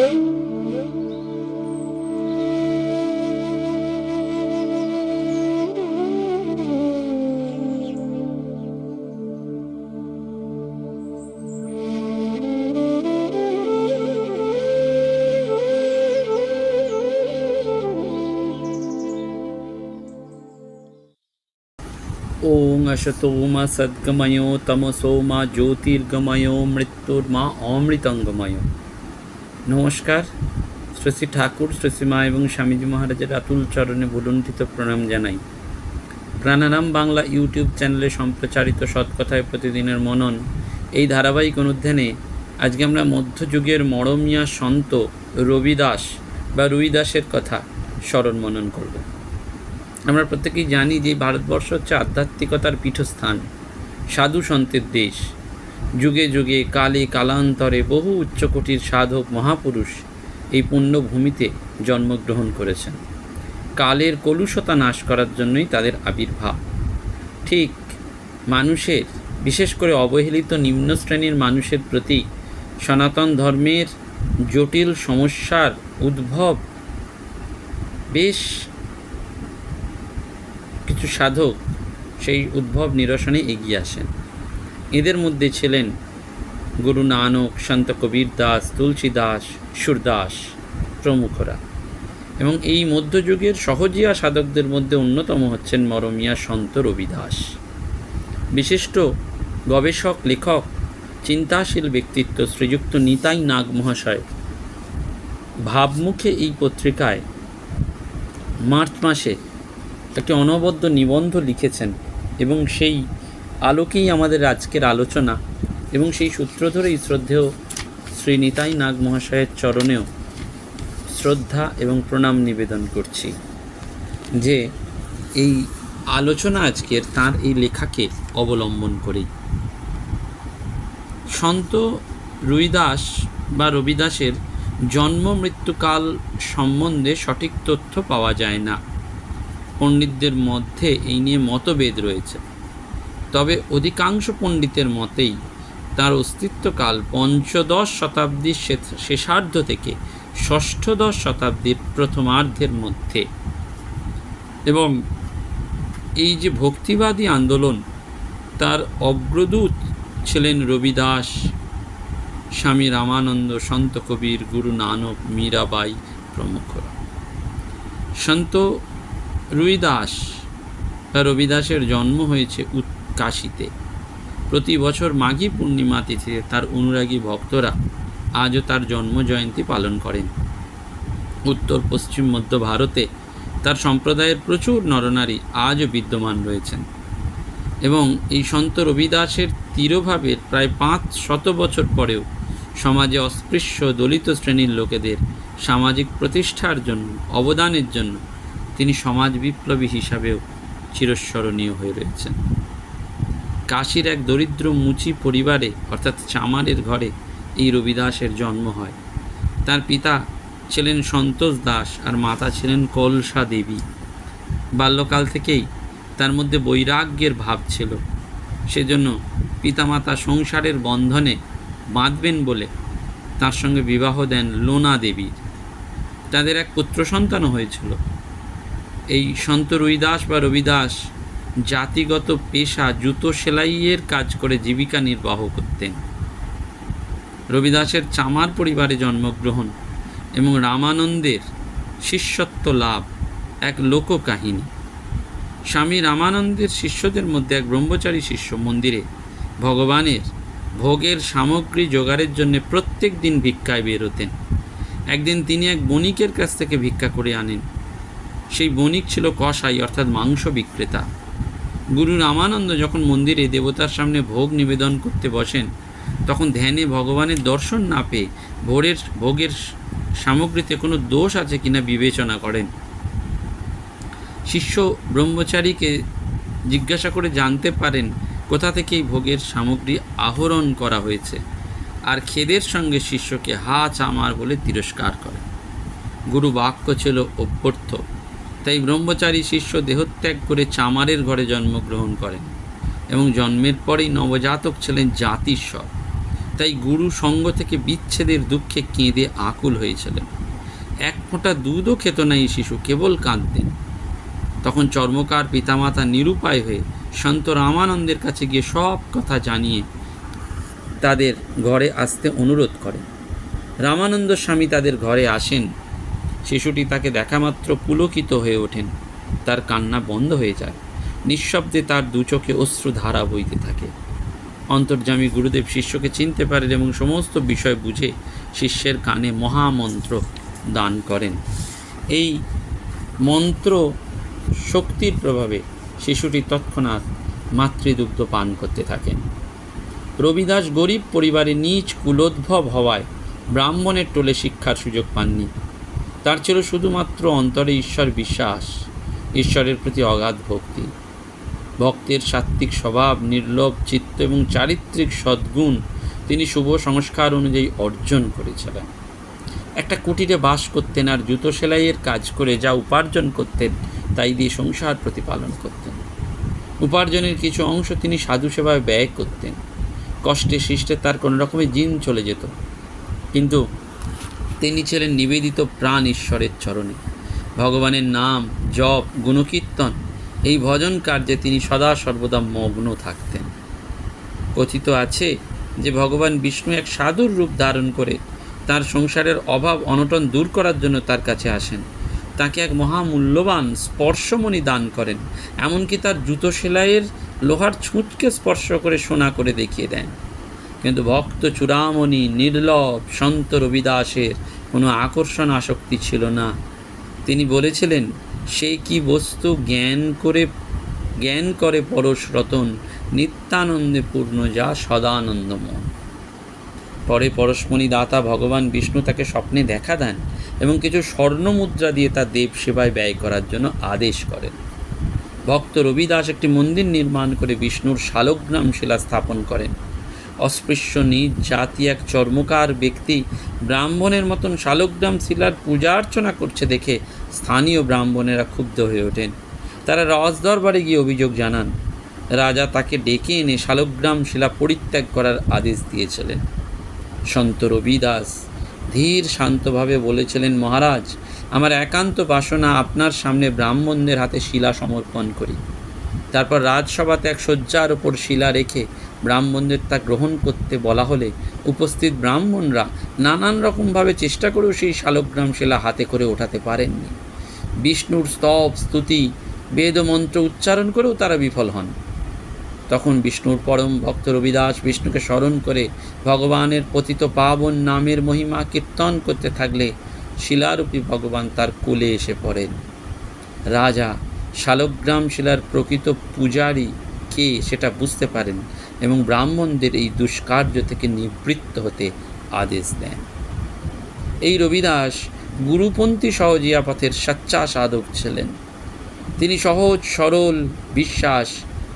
ഓം സദ്ഗമയോ തമസോമാ ജ്യോതിർഗമയോ മൃത്യുർമാ ഓമൃതംഗമയോ নমস্কার। শ্রী ঠাকুর, শ্রী শ্রী মা এবং স্বামীজি মহারাজের আতুল চরণে ভুলুণ্ঠিত প্রণাম জানাই। প্রাণারাম বাংলা ইউটিউব চ্যানেলে সম্প্রচারিত সৎকথায় প্রতিদিনের মনন এই ধারাবাহিক অনুধ্যানে আজকে আমরা মধ্যযুগের মরমিয়া সন্ত রবিদাস বা রুইদাসের কথা স্মরণ মনন করব। আমরা প্রত্যেকেই জানি যে ভারতবর্ষ হচ্ছে আধ্যাত্মিকতার পীঠস্থান, সাধু সন্তের দেশ। যুগে যুগে কালে কালান্তরে বহু উচ্চকোটির সাধক মহাপুরুষ এই পুণ্যভূমিতে জন্মগ্রহণ করেছেন। কালের কলুষতা নাশ করার জন্যই তাদের আবির্ভাব। ঠিক মানুষের, বিশেষ করে অবহেলিত নিম্ন শ্রেণির মানুষের প্রতি সনাতন ধর্মের জটিল সমস্যার উদ্ভব বেশ কিছু সাধক সেই উদ্ভব নিরসনে এগিয়ে আসেন। এদের মধ্যে ছিলেন গুরু নানক, সন্ত কবির দাস, তুলসী দাস সুরদাস প্রমুখরা। এবং এই মধ্যযুগের সহজিয়া সাধকদের মধ্যে অন্যতম হচ্ছেন মরমিয়া সন্ত রবিদাস। বিশিষ্ট গবেষক, লেখক, চিন্তাশীল ব্যক্তিত্ব শ্রীযুক্ত নিতাই নাগ মহাশয় ভাবমুখে এই পত্রিকায় মার্চ মাসে একটি অনবদ্য নিবন্ধ লিখেছেন এবং সেই আলোকেই আমাদের আজকের আলোচনা এবং সেই সূত্র ধরেই শ্রদ্ধেয় শ্রী নিতাই নাগ মহাশয়ের চরণেও শ্রদ্ধা এবং প্রণাম নিবেদন করছি যে এই আলোচনা আজকের তার এই লেখাকে অবলম্বন করেই। সন্ত রুইদাস বা রবিদাসের জন্ম মৃত্যুকাল সম্বন্ধে সঠিক তথ্য পাওয়া যায় না। পণ্ডিতদের মধ্যে এই নিয়ে মতভেদ রয়েছে। তবে অধিকাংশ পণ্ডিতের মতেই তার অস্তিত্বকাল পঞ্চদশ শতাব্দীর শেষার্ধ থেকে ষষ্ঠদশ শতাব্দীর প্রথমার্ধের মধ্যে। এবং এই যে ভক্তিবাদী আন্দোলন, তার অগ্রদূত ছিলেন রবিদাস, স্বামী রামানন্দ, সন্ত কবির, গুরু নানক, মীরাবাই প্রমুখরা। সন্ত রুইদাস বা রবিদাসের জন্ম হয়েছে উৎকাশিতে প্রতি বছর মাঘী পূর্ণিমা তিথিতে তার অনুরাগী ভক্তরা আজও তার জন্ম জয়ন্তী পালন করেন। উত্তর, পশ্চিম, মধ্য ভারতে তার সম্প্রদায়ের প্রচুর নরনারী আজও বিদ্যমান রয়েছেন এবং এই সন্ত রবিদাসের তিরোভাবের প্রায় পাঁচ শত বছর পরেও সমাজে অস্পৃশ্য দলিত শ্রেণির লোকেদের সামাজিক প্রতিষ্ঠার জন্য, অবদানের জন্য তিনি সমাজ বিপ্লবী হিসাবেও চিরস্মরণীয় হয়ে রয়েছেন। কাশীর এক দরিদ্র মুচি পরিবারে, অর্থাৎ চামারের ঘরে, এই রবিদাসের জন্ম হয়। তার পিতা ছিলেন সন্তোষ দাস আর মাতা ছিলেন কলসা দেবী। বাল্যকাল থেকেই তার মধ্যে বৈরাগ্যের ভাব ছিল। সেজন্য পিতামাতা সংসারের বন্ধনে বাঁধবেন বলে তার সঙ্গে বিবাহ দেন লোনা দেবীর। তাদের এক পুত্র সন্তানও হয়েছিল। এই সন্ত রুইদাস বা রবিদাস জাতিগত পেশা জুতো সেলাইয়ের কাজ করে জীবিকা নির্বাহ করতেন। রবিদাসের চামার পরিবারে জন্মগ্রহণ এবং রামানন্দের শিষ্যত্ব লাভ এক লোককাহিনী। স্বামী রামানন্দের শিষ্যদের মধ্যে এক ব্রহ্মচারী শিষ্য মন্দিরে ভগবানের ভোগের সামগ্রী জোগাড়ের জন্য প্রত্যেক দিন ভিক্ষায় বেরোতেন। একদিন তিনি এক বণিকের কাছ থেকে ভিক্ষা করে আনেন। সেই বণিক ছিল কসাই, অর্থাৎ মাংস বিক্রেতা। গুরু রামানন্দ যখন মন্দিরে দেবতার সামনে ভোগ নিবেদন করতে বসেন, তখন ধ্যানে ভগবানের দর্শন না পেয়ে ভোরের, ভোগের সামগ্রীতে কোনো দোষ আছে কিনা বিবেচনা করেন। শিষ্য ব্রহ্মচারীকে জিজ্ঞাসা করে জানতে পারেন, কোথা থেকে এই ভোগের সামগ্রী আহরণ করা হয়েছে, আর খেদের সঙ্গে শিষ্যকে হা চামার বলে তিরস্কার করে গুরু বাক্য ছিল অভ্যর্থ। তাই ব্রহ্মচারী শিষ্য দেহত্যাগ করে চামারের ঘরে জন্মগ্রহণ করেন এবং জন্মের পরেই নবজাতক ছিলেন জাতিস্বর। তাই গুরু সঙ্গ থেকে বিচ্ছেদের দুঃখে কেঁদে আকুল হয়েছিলেন। এক ফোঁটা দুধও খেত না এই শিশু, কেবল কাঁদতেন। তখন চর্মকার পিতামাতা নিরুপায় হয়ে সন্ত রামানন্দের কাছে গিয়ে সব কথা জানিয়ে তাদের ঘরে আসতে অনুরোধ করেন। রামানন্দ স্বামী তাদের ঘরে আসেন শিশুটি তাকে দেখামাত্র পুলকিত হয়ে ওঠেন। তার কান্না বন্ধ হয়ে যায়। নিঃশব্দে তার দু চোখে অশ্রু ধারা বইতে থাকে। অন্তর্যামী গুরুদেব শিষ্যকে চিনতে পারেন এবং সমস্ত বিষয় বুঝে শিষ্যের কানে মহামন্ত্র দান করেন। এই মন্ত্র শক্তির প্রভাবে শিশুটি তৎক্ষণাৎ মাতৃদুগ্ধ পান করতে থাকেন। রবিদাস গরিব পরিবারে নিজ কুলোদ্ভব হওয়ায় ব্রাহ্মণের টোলে শিক্ষার সুযোগ পাননি। তার ছিল শুধুমাত্র অন্তরে ঈশ্বর বিশ্বাস, ঈশ্বরের প্রতি অগাধ ভক্তি। ভক্তের সাত্ত্বিক স্বভাব, নির্লোভ চিত্ত এবং চারিত্রিক সদ্গুণ তিনি শুভ সংস্কার অনুযায়ী অর্জন করেছিলেন। একটা কুটিরে বাস করতেন আর জুতো সেলাইয়ের কাজ করে যা উপার্জন করতেন, তাই দিয়ে সংসার প্রতিপালন করতেন। উপার্জনের কিছু অংশ তিনি সাধু সেবায় ব্যয় করতেন। কষ্টে সৃষ্টে তার কোনো রকমের জিন চলে যেত। কিন্তু তিনি ছিলেন নিবেদিত প্রাণ ঈশ্বরের চরণে। ভগবানের নাম, জপ, গুণকীর্তন, এই ভজন কার্যে তিনি সদা সর্বদা মগ্ন থাকতেন। কথিত আছে যে ভগবান বিষ্ণু এক সাধুর রূপ ধারণ করে তার সংসারের অভাব, অনটন দূর করার জন্য তার কাছে আসেন। তাকে এক মহামূল্যবান স্পর্শমণি দান করেন। এমনকি তার জুতো সেলাইয়ের লোহার ছুঁচকে স্পর্শ করে সোনা করে দেখিয়ে দেন। কিন্তু ভক্ত চূড়ামণি, নির্লভ সন্ত রবিদাসের কোনো আকর্ষণ আসক্তি ছিল না। তিনি বলেছিলেন সেই কি বস্তু জ্ঞান করে জ্ঞান করে পরশ রতন, নিত্যানন্দে পূর্ণ, যা সদানন্দময়? পরে পরশমণি দাতা ভগবান বিষ্ণু তাকে স্বপ্নে দেখা দেন এবং কিছু স্বর্ণ মুদ্রা দিয়ে তার দেব সেবায় ব্যয় করার জন্য আদেশ করেন। ভক্ত রবিদাস একটি মন্দির নির্মাণ করে বিষ্ণুর শালগ্রাম শিলা স্থাপন করেন। অস্পৃশ্য নিজ জাতি এক চর্মকার ব্যক্তি। ব্রাহ্মণের মতন শালগ্রাম শিলার পূজা অর্চনা করছে দেখে স্থানীয় ব্রাহ্মণেরা ক্ষুব্ধ হয়ে ওঠেন। তারা রাজদরবারে গিয়ে অভিযোগ জানান, রাজা তাকে ডেকে এনে শালগ্রাম শিলা পরিত্যাগ করার আদেশ দিয়েছিলেন। সন্ত রবিদাস ধীর শান্তভাবে বলেছিলেন, মহারাজ, আমার একান্ত বাসনা আপনার সামনে ব্রাহ্মণদের হাতে শিলা সমর্পণ করি। তারপর রাজসভাতে এক শয্যার ওপর শিলা রেখে ব্রাহ্মণদের তা গ্রহণ করতে বলা হলে উপস্থিত ব্রাহ্মণরা নানান রকমভাবে চেষ্টা করেও সেই শালগ্রাম শিলা হাতে করে ওঠাতে পারেননি। বিষ্ণুর স্তব, স্তুতি, বেদ মন্ত্র উচ্চারণ করেও তারা বিফল হন। তখন বিষ্ণুর পরম ভক্ত রবিদাস বিষ্ণুকে স্মরণ করে ভগবানের পতিত পাবন নামের মহিমা কীর্তন করতে থাকলে শিলারূপী ভগবান তার কোলে এসে পড়েন। রাজা, শালগ্রাম শিলার প্রকৃত পূজারী কে সেটা বুঝতে পারেন। এবং ব্রাহ্মণদের এই দুষ্কার্য থেকে নিবৃত্ত হতে আদেশ দেন। এই রবিদাস গুরুপন্থী সহজিয়া পথের সচ্চা সাধক ছিলেন। তিনি সহজ, সরল, বিশ্বাস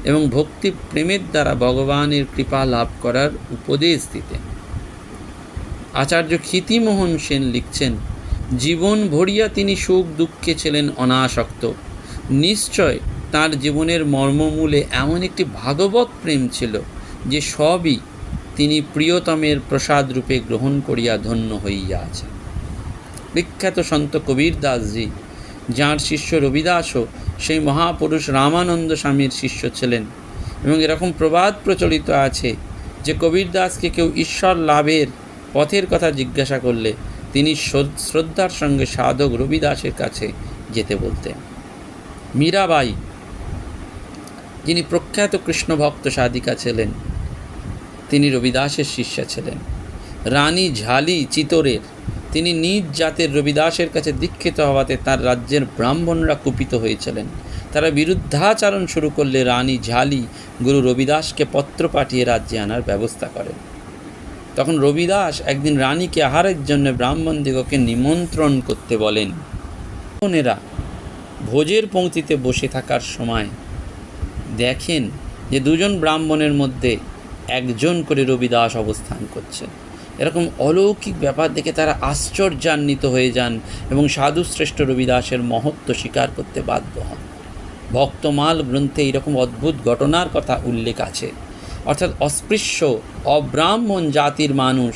এবং ভক্তি প্রেমের দ্বারা ভগবানের কৃপা লাভ করার উপদেশ দিতেন। আচার্য ক্ষিতিমোহন সেন লিখছেন, জীবন ভরিয়া তিনি সুখ দুঃখে ছিলেন অনাসক্ত। নিশ্চয় তার জীবনের মর্মমূলে এমন একটি ভাগবত প্রেম ছিল যে সবই তিনি প্রিয়তমের প্রসাদ রূপে গ্রহণ করিয়া ধন্য হইয়া আছেন বিখ্যাত সন্ত কবীর দাসজি, যাঁর শিষ্য রবিদাসও সেই মহাপুরুষ রামানন্দ স্বামীর শিষ্য ছিলেন এবং এরকম প্রবাদ প্রচলিত আছে যে কবীর দাসকে কেউ ঈশ্বর লাভের পথের কথা জিজ্ঞাসা করলে তিনি শ্রদ্ধার সঙ্গে সাধক রবিদাসের কাছে যেতে বলতেন। মীরাবাই যিনি প্রখ্যাত কৃষ্ণভক্ত সাধিকা ছিলেন, তিনি রবিদাসের শিষ্যা ছিলেন। রানী ঝালি চিতরের, তিনি নিজ জাতের রবিদাসের কাছে দীক্ষিত হওয়াতে তার রাজ্যের ব্রাহ্মণরা কুপিত হয়েছিলেন। তারা বিরুদ্ধাচরণ শুরু করলে রানী ঝালি গুরু রবিদাসকে পত্র পাঠিয়ে রাজ্যে আনার ব্যবস্থা করেন। তখন রবিদাস একদিন রানীকে আহারের জন্য ব্রাহ্মণদিগকে নিমন্ত্রণ করতে বলেন ভোজের পংক্তিতে বসে থাকার সময় দেখেন যে দুজন ব্রাহ্মণের মধ্যে একজন করে রবিদাস অবস্থান করছে এরকম অলৌকিক ব্যাপার দেখে তারা আশ্চর্যান্বিত হয়ে যান এবং সাধুশ্রেষ্ঠ রবিদাসের মহত্ব স্বীকার করতে বাধ্য হন। ভক্তমাল গ্রন্থে এইরকম অদ্ভুত ঘটনার কথা উল্লেখ আছে। অর্থাৎ অস্পৃশ্য, অব্রাহ্মণ জাতির মানুষ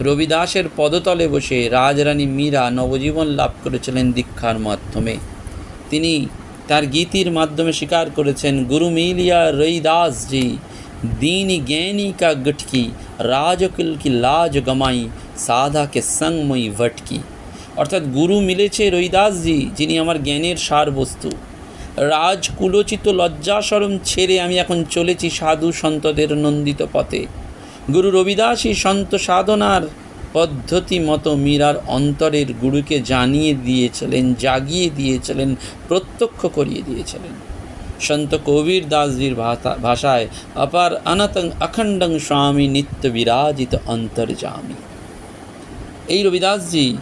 রবিদাসের পদতলে বসে রাজরানী মীরা নবজীবন লাভ করেছিলেন দীক্ষার মাধ্যমে। তিনি তার গীতির মাধ্যমে স্বীকার করেছেন গুরু মিলিয়া রইদাস জি दीन ज्ञानी का गटकी রাজকুল কি লাজ গমাই সাধাকে সঙ্গময়ী ভটকি অর্থাৎ গুরু মিলেছে রৈদাসজি যিনি আমার জ্ঞানের সার বস্তু রাজকুলোচিত লজ্জাসরম ছেড়ে আমি এখন চলেছি সাধু সন্তদের নন্দিত পথে গুরু রবিদাসই সন্ত সাধনার পদ্ধতি মতো মীরার অন্তরের গুরুকে জানিয়ে দিয়েছিলেন, জাগিয়ে দিয়েছিলেন, প্রত্যক্ষ করিয়ে দিয়েছিলেন। সন্ত কবির দাসজির ভাষা- ভাষায়, অপার অনতং অখণ্ডং স্বামী নিত্য বিরাজিত অন্তর্জামী। এই রবিদাসজি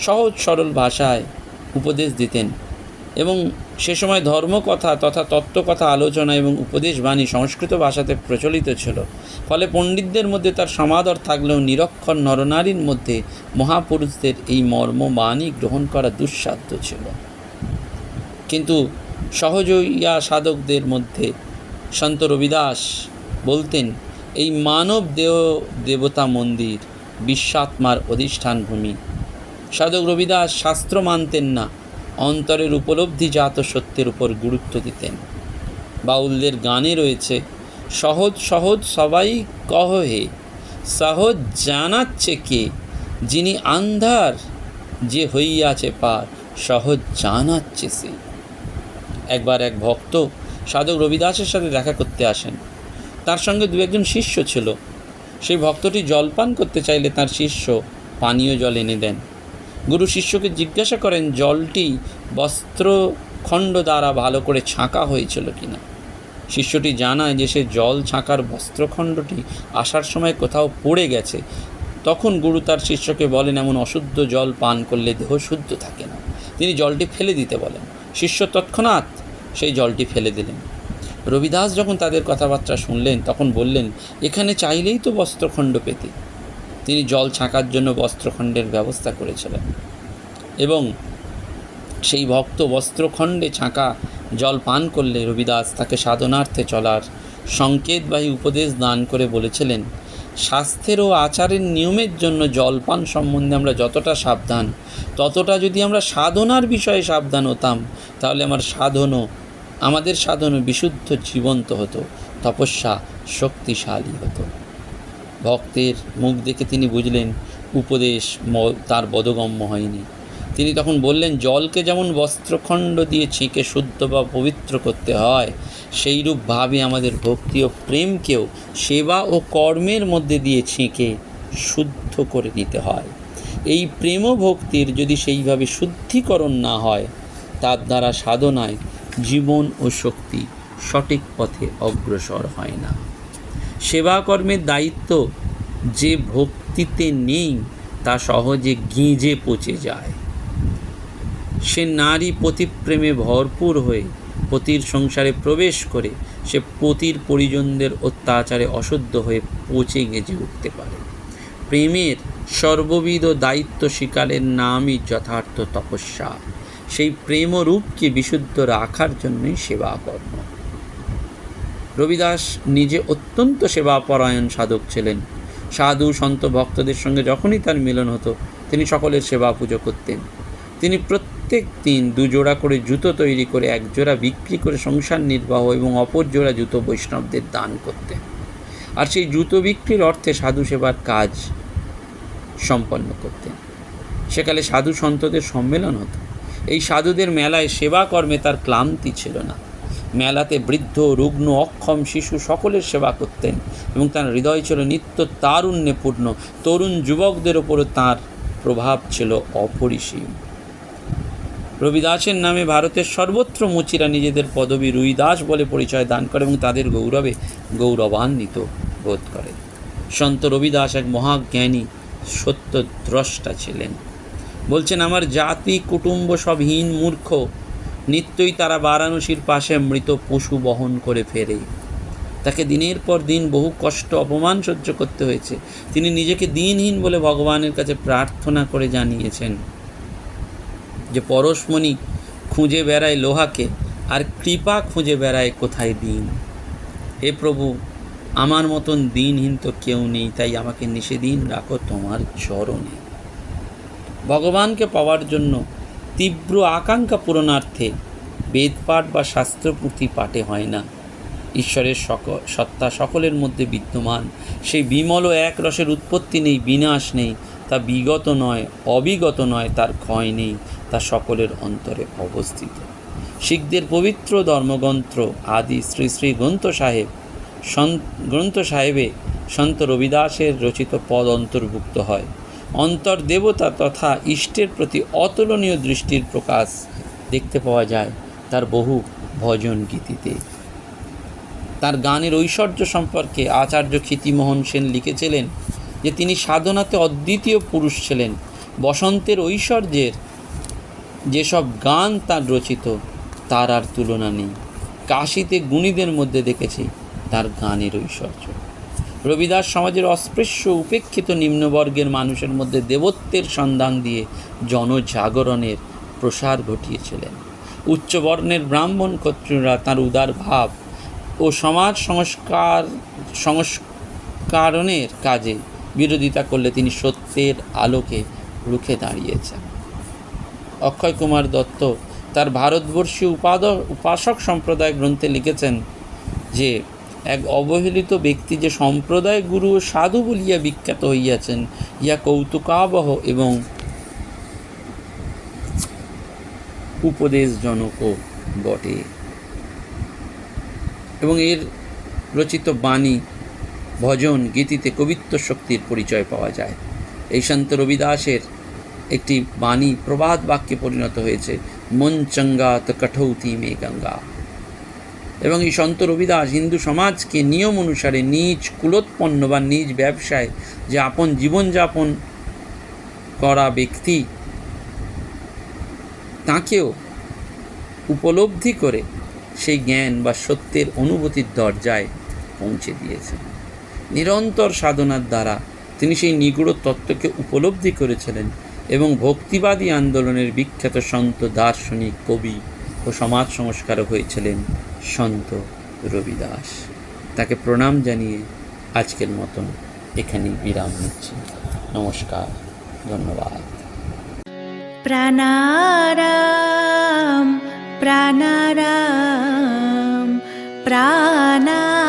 সহজ সরল ভাষায় উপদেশ দিতেন। এবং সে সময় ধর্মকথা তথা তত্ত্বকথা, আলোচনা এবং উপদেশ বাণী সংস্কৃত ভাষাতে প্রচলিত ছিল। ফলে পণ্ডিতদের মধ্যে তার সমাদর থাকলেও নিরক্ষর নরনারীর মধ্যে মহাপুরুষদের এই মর্ম বাণী গ্রহণ করা দুঃসাধ্য ছিল। কিন্তু সহজইয়া সাধকদের মধ্যে সন্ত রবিদাস বলতেন, এই মানব দেহ দেবতা মন্দির, বিশ্বাত্মার অধিষ্ঠান ভূমি সাধক রবিদাস শাস্ত্র মানতেন না। অন্তরের উপলব্ধিজাত সত্যের উপর গুরুত্ব দিতেন। বাউলদের গানে রয়েছে, সহজ সহজ সবাই কহ সহজ জানাচ্ছে কে, যিনি আন্ধার যে হইয়াছে পার, সহজ জানাচ্ছে সে। একবার এক ভক্ত সাধক রবিদাসের সাথে দেখা করতে আসেন। তার সঙ্গে দু একজন শিষ্য ছিল। সেই ভক্তটি জলপান করতে চাইলে তার শিষ্য পানীয় জল এনে দেন। গুরু শিষ্যকে জিজ্ঞাসা করেন, জলটি বস্ত্রখণ্ড দ্বারা ভালো করে ছাঁকা হয়েছিল কিনা? শিষ্যটি জানায় যে সে জল ছাঁকার বস্ত্রখণ্ডটি আসার সময় কোথাও পড়ে গেছে। তখন গুরু তার শিষ্যকে বলেন, এমন অশুদ্ধ জল পান করলে দেহ শুদ্ধ থাকে না। তিনি জলটি ফেলে দিতে বলেন। শিষ্য তৎক্ষণাৎ সেই জলটি ফেলে দিলেন। রবিদাস যখন তাদের কথাবার্তা শুনলেন, তখন বললেন, এখানে চাইলেই তো বস্ত্রখণ্ড পেতে। তিনি জল ছাঁকার জন্য বস্ত্রখণ্ডের ব্যবস্থা করেছিলেন। এবং সেই ভক্ত বস্ত্রখণ্ডে ছাঁকা, জল পান করলে রবিদাস তাকে সাধনার্থে চলার সংকেতবাহী উপদেশ দান করে বলেছিলেন, স্বাস্থ্যের ও আচারের নিয়মের জন্য জলপান সম্বন্ধে আমরা যতটা সাবধান, ততটা যদি আমরা সাধনার বিষয়ে সাবধান হতাম, তাহলে আমার সাধনও, আমাদের সাধনও বিশুদ্ধ জীবন্ত হতো, তপস্যা শক্তিশালী হতো। ভক্তের মুখ দেখে তিনি বুঝলেন, উপদেশ তার বোধগম্য হয়নি। তিনি তখন বললেন, জলকে যেমন বস্ত্রখণ্ড দিয়ে ছেঁকে শুদ্ধ বা পবিত্র করতে হয় সেইরূপভাবে আমাদের ভক্তি ও প্রেমকেও সেবা ও কর্মের মধ্যে দিয়ে ছেঁকে শুদ্ধ করে নিতে হয়। এই প্রেম ভক্তির যদি সেইভাবে শুদ্ধিকরণ না হয়, তার দ্বারা সাধনায় জীবন ও শক্তি সঠিক পথে অগ্রসর হয় না। সেবা কর্মের দায়িত্ব যে ভক্তিতে নেই, তা সহজে গিঁজে পচে যায়। সে নারী পতিপ্রেমে ভরপুর হয়ে পতির সংসারে প্রবেশ করে, সে পতির পরিজনদের অত্যাচারে অশুদ্ধ হয়ে পচে গেজে উঠতে পারে। প্রেমের সর্ববিধ দায়িত্ব স্বীকারের নামই যথার্থ তপস্যা। সেই প্রেম রূপকে বিশুদ্ধ রাখার জন্যই সেবা কর্ম রবিদাস নিজে অত্যন্ত সেবাপরায়ণ সাধক ছিলেন। সাধু সন্ত ভক্তদের সঙ্গে যখনই তার মিলন হতো, তিনি সকলের সেবা পুজো করতেন। তিনি প্রত্যেক দিন দুজোড়া করে জুতো তৈরি করে এক জোড়া বিক্রি করে সংসার নির্বাহ এবং অপর জোড়া জুতো বৈষ্ণবদের দান করতেন। আর সেই জুতো বিক্রির অর্থে সাধু সেবার কাজ সম্পন্ন করতেন। সেকালে সাধু সন্তদের সম্মেলন হতো। এই সাধুদের মেলায় সেবা কর্মে তার ক্লান্তি ছিল না। মেলাতে বৃদ্ধ, রুগ্ন, অক্ষম শিশু সকলের সেবা করতেন এবং তার হৃদয় ছিল নিত্য তারুণ্যে পূর্ণ তরুণ যুবকদের ওপরও তার প্রভাব ছিল অপরিসীম। রবিদাসের নামে ভারতের সর্বত্র মুচিরা নিজেদের পদবী রুইদাস বলে পরিচয় দান করে এবং তাদের গৌরবে গৌরবান্বিত বোধ করে। সন্ত রবিদাস এক মহাজ্ঞানী, সত্যদ্রষ্টা ছিলেন। বলছেন, আমার জাতি, কুটুম্ব সব হীন মূর্খ। নিত্যই তারা বারাণসীর পাশে মৃত পশু বহন করে ফেরে। তাকে দিনের পর দিন বহু কষ্ট, অপমান সহ্য করতে হয়েছে। তিনি নিজেকে দিনহীন বলে ভগবানের কাছে প্রার্থনা করে জানিয়েছেন যে, পরশমণি খুঁজে বেড়ায় লোহাকে, আর কৃপা খুঁজে বেড়ায় কোথায় দিন? হে প্রভু, আমার মতন দিনহীন তো কেউ নেই, তাই আমাকে নিষেদিন রাখো তোমার চরণে। ভগবানকে পাওয়ার জন্য তীব্র আকাঙ্ক্ষা পূরণার্থে বেদপাঠ বা শাস্ত্রপুঁথি পাঠে হয় না। ঈশ্বরের সক, সত্তা সকলের মধ্যে বিদ্যমান। সেই বিমল ও এক রসের উৎপত্তি নেই, বিনাশ নেই, তা বিগত নয়, অবিগত নয়, তার ক্ষয় নেই, তা সকলের অন্তরে অবস্থিত। শিখদের পবিত্র ধর্মগ্রন্থ আদি শ্রী শ্রী গ্রন্থ সাহেব গ্রন্থ সাহেবে সন্ত রবিদাসের রচিত পদ অন্তর্ভুক্ত হয়। অন্তর দেবতা তথা ইষ্টের প্রতি অতুলনীয় দৃষ্টির প্রকাশ দেখতে পাওয়া যায় তার বহু ভজন গীতিতে। তার গানের ঐশ্বর্য সম্পর্কে আচার্য ক্ষিতিমোহন সেন লিখেছিলেন যে তিনি সাধনাতে অদ্বিতীয় পুরুষ ছিলেন। বসন্তের ঐশ্বর্যের যেসব গান তার রচিত, তার আর তুলনা নেই। কাশিতে গুণীদের মধ্যে দেখেছি তার গানের ঐশ্বর্য। রবিদাস সমাজের অস্পৃশ্য, উপেক্ষিত নিম্নবর্গের মানুষের মধ্যে দেবত্বের সন্ধান দিয়ে জনজাগরণের প্রসার ঘটিয়েছিলেন। উচ্চবর্ণের ব্রাহ্মণ ক্ষত্রিয়রা তার উদার ভাব ও সমাজ সংস্কার, সংস্কারণের কাজে বিরোধিতা করলে তিনি সত্যের আলোকে রুখে দাঁড়িয়েছেন। অক্ষয় কুমার দত্ত তার ভারতবর্ষীয় উপাদ, উপাসক সম্প্রদায় গ্রন্থে লিখেছেন যে এক অবহেলিত ব্যক্তি যে সম্প্রদায় গুরু ও সাধু বলিয়া বিখ্যাত হইয়াছেন ইয়া কৌতুকাবহ এবং উপদেশজনকও বটে। এবং এর রচিত বাণী, ভজন, গীতিতে কবিত্ব শক্তির পরিচয় পাওয়া যায়। এই সন্ত রবিদাসের একটি বাণী প্রবাদ বাক্যে পরিণত হয়েছে, মন চঙ্গা তো কঠৌতি মে গঙ্গা। এবং এই সন্ত রবিদাস হিন্দু সমাজকে নিয়ম অনুসারে নিজ কুলোৎপন্ন বা নিজ ব্যবসায় যে আপন জীবনযাপন করা ব্যক্তি, তাকেও উপলব্ধি করে সেই জ্ঞান বা সত্যের অনুভূতির দরজায় পৌঁছে দিয়েছেন। নিরন্তর সাধনার দ্বারা তিনি সেই নিগুড় তত্ত্বকে উপলব্ধি করেছিলেন এবং ভক্তিবাদী আন্দোলনের বিখ্যাত সন্ত দার্শনিক কবি ও সমাজ সংস্কারক হয়েছিলেন। সন্ত রবিদাস। তাকে প্রণাম জানিয়ে আজকের মতন এখানেই বিরাম নিচ্ছি। নমস্কার, ধন্যবাদ। প্রাণারাম প্রাণারাম প্রাণা